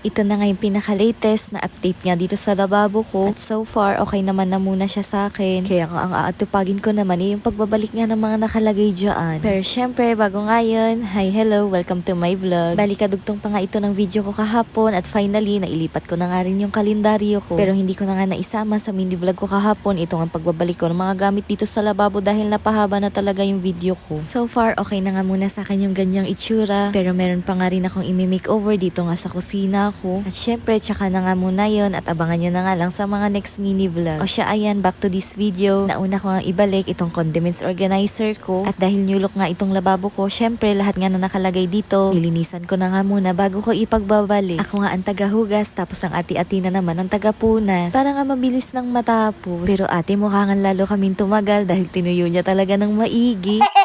Ito na nga yung pinaka-latest na update nga dito sa lababo ko. At so far, okay naman na muna siya sa akin. Kaya nga ang aatupagin ko naman yung pagbabalik nga ng mga nakalagay dyan. Pero syempre, bago nga yun, hi, hello, welcome to my vlog. Bali, kadugtong pa nga ito ng video ko kahapon at finally, nailipat ko na nga rin yung kalendaryo ko. Pero hindi ko na nga naisama sa mini vlog ko kahapon. Ito nga pagbabalik ko ng mga gamit dito sa lababo dahil napahaba na talaga yung video ko. So far, okay na nga muna sa akin yung ganyang itsura. Pero meron pa nga rin akong imi-makeover dito nga sa kusina ko. At syempre, tsaka na nga muna yon at abangan nyo na nga lang sa mga next mini vlog. O siya, ayan, back to this video. Nauna ko nga ibalik itong condiments organizer ko. At dahil new look nga itong lababo ko, syempre, lahat nga na nakalagay dito, nilinisan ko na nga muna bago ko ipagbabalik. Ako nga ang tagahugas, tapos ang ati-ati na naman ang tagapunas. Para nga mabilis nang matapos. Pero ate, mukha nga lalo kaming tumagal dahil tinuyo niya talaga ng maigi.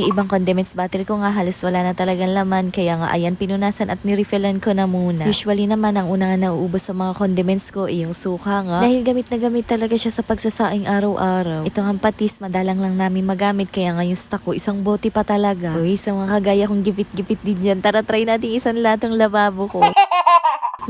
Yung ibang condiments bottle ko nga halos wala na talagang laman kaya nga ayan pinunasan at nirefillan ko na muna. Usually naman ang una nga nauubos sa mga condiments ko ay yung suka nga. Dahil gamit na gamit talaga siya sa pagsasaing araw-araw. Ito nga patis madalang lang namin magamit kaya nga yung stock ko isang bote pa talaga. Uy, sa mga kagaya kong gipit-gipit din dyan, tara try natin isang latong lababo ko.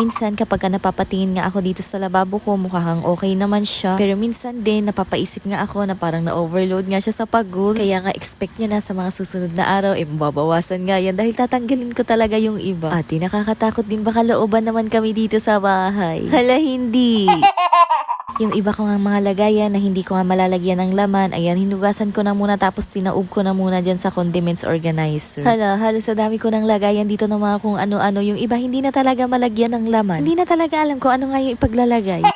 Minsan kapag ka napapatingin nga ako dito sa lababo ko, mukhang okay naman siya. Pero minsan din, napapaisip nga ako na parang na-overload nga siya sa pagod. Kaya nga expect nyo na sa mga susunod na araw, eh mababawasan nga yan dahil tatanggalin ko talaga yung iba. Ate, nakakatakot din baka looban naman kami dito sa bahay. Hala, hindi. Yung iba ko nga mga lagayan na hindi ko nga malalagyan ng laman, ayan, hinugasan ko na muna tapos tinaob ko na muna dyan sa condiments organizer. Hala, halos sa dami ko ng lagayan dito ng mga kung ano-ano. Yung iba hindi na talaga malagyan ng laman. Hindi na talaga alam ko ano nga yung ipaglalagay.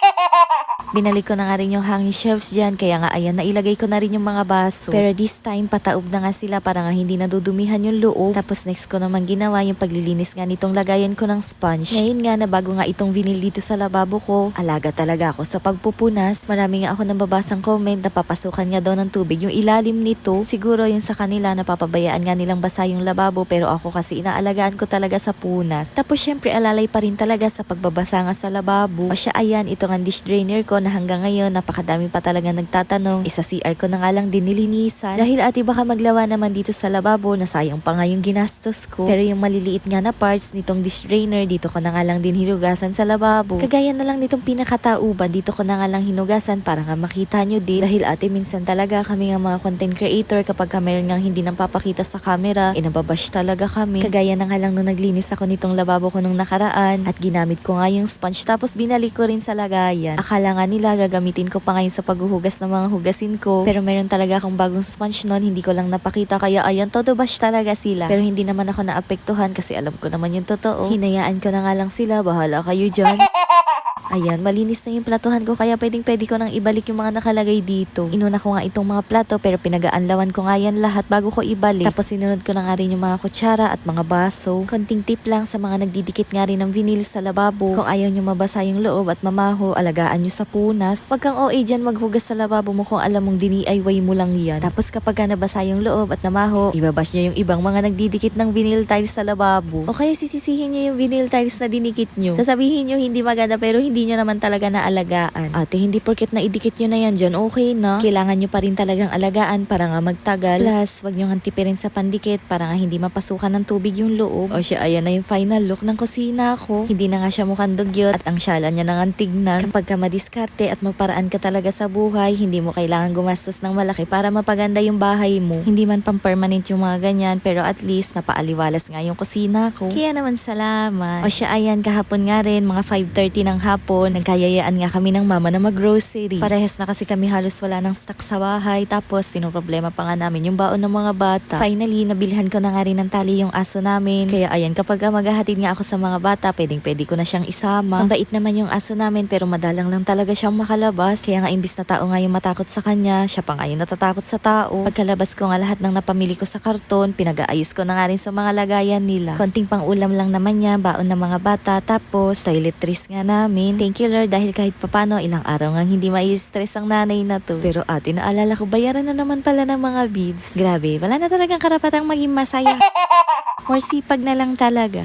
Binalik ko na nga rin yung hanging shelves dyan, kaya nga ayan, nailagay ko na rin yung mga baso. Pero this time, pataob na nga sila para nga hindi nadudumihan yung loob. Tapos next ko naman ginawa yung paglilinis nga nitong lagayan ko ng sponge. Ngayon nga na bago nga itong vinyl dito sa lababo ko, alaga talaga ako sa pagpupunas. Marami nga ako nababasang comment na papasukan nga daw ng tubig yung ilalim nito. Siguro yung sa kanila napapabayaan nga nilang basa yung lababo pero ako kasi inaalagaan ko talaga sa punas. Tapos syempre alalay pa rin talaga sa pagbabasa nga sa lababo. O siya ayan, ito nga dish drainer ko na hanggang ngayon napakadami pa talaga nagtatanong. Isa CR ko na nga lang din nilinisan. Dahil ati baka maglawa naman dito sa lababo na sayang pa nga yung ginastos ko. Pero yung maliliit nga na parts nitong dish drainer dito ko na nga lang din hinugasan sa lababo. Kagaya na lang nitong pinakatauban dito ko na nga lang hinugasan para nga makita nyo din. Dahil ate minsan talaga kami nga mga content creator kapag ka nga hindi nang papakita sa camera, eh nababash talaga kami. Kagaya na nga lang nung naglinis ako nitong lababo ko nung nakaraan at ginamit ko nga yung sponge tapos binalik ko rin sa lagayan. Akala nga nila gagamitin ko pa ngayon sa paghuhugas ng mga hugasin ko. Pero meron talaga akong bagong sponge noon, hindi ko lang napakita kaya ayan, todo bash talaga sila. Pero hindi naman ako naapektuhan kasi alam ko naman yung totoo. Hinayaan ko na nga lang sila, bahala kayo dyan. Ayan, malinis na yung platuhan ko kaya pwedeng pwede ko nang ibalik yung mga nakalagay dito. Inuna ko nga itong mga plato pero pinagaanlawan ko nga yan lahat bago ko ibalik. Tapos sinunod ko na nga rin yung mga kutsara at mga baso. Konting tip lang sa mga nagdidikit nga rin ng vinyl sa lababo. Kung ayaw nyo mabasa yung loob at mamaho, alagaan nyo sa punas. Huwag kang OA dyan maghugas sa lababo mo kung alam mong DIY mo lang yan. Tapos kapag ka nabasa yung loob at namaho, ibabash nyo yung ibang mga nagdidikit ng vinyl tiles sa lababo. O kaya sisisihin nyo yung vinyl tiles na dinikit nyo. Sasabihin nyo hindi maganda pero hindi nyo naman talaga naalagaan. Ate, hindi porket na idikit nyo na yan dyan, okay na. Kailangan nyo pa rin talagang alagaan para nga magtagal. Plus, wag nyo nga tipirin sa pandikit para nga hindi mapasukan ng tubig yung loob. O siya, ayan na yung final look ng kusina ko. Hindi na nga siya mukhang dugyot at ang syala niya na nga tignan. Kapag ka madiskarte at magparaan ka talaga sa buhay, hindi mo kailangan gumastos ng malaki para mapaganda yung bahay mo. Hindi man pang permanent yung mga ganyan, pero at least napaaliwalas nga yung kusina ko. Kaya naman salamat. O siya, ayan, kahapon nga rin, mga 5.30 ng hapon, nagkayayaan nga kami ng mama na mag-grocery. Parehas na kasi kami halos wala ng stock sa bahay, tapos pinoproblema pa nga namin yung baon ng mga bata. Finally, nabilhan ko na nga rin ng tali yung aso namin. Kaya ayan, kapag ah, maghahatid nga ako sa mga bata, pwedeng pwede ko na siyang isama. Ang bait naman yung aso namin, pero madalang lang talaga siyang makalabas. Kaya nga imbis na tao nga yung matakot sa kanya, siya pa nga natatakot sa tao. Pagkalabas ko nga lahat ng napamili ko sa karton, pinag-aayos ko na nga rin sa mga lagayan nila. Konting pang ulam lang naman niya, baon ng mga bata, tapos toiletries nga namin. Thank you Lord dahil kahit papano ilang araw nga hindi mai-stress ang nanay na to. Pero ate, naalala ko, bayaran na naman pala ng mga beads. Grabe, wala na talagang karapatang maging masaya. More sipag na lang talaga.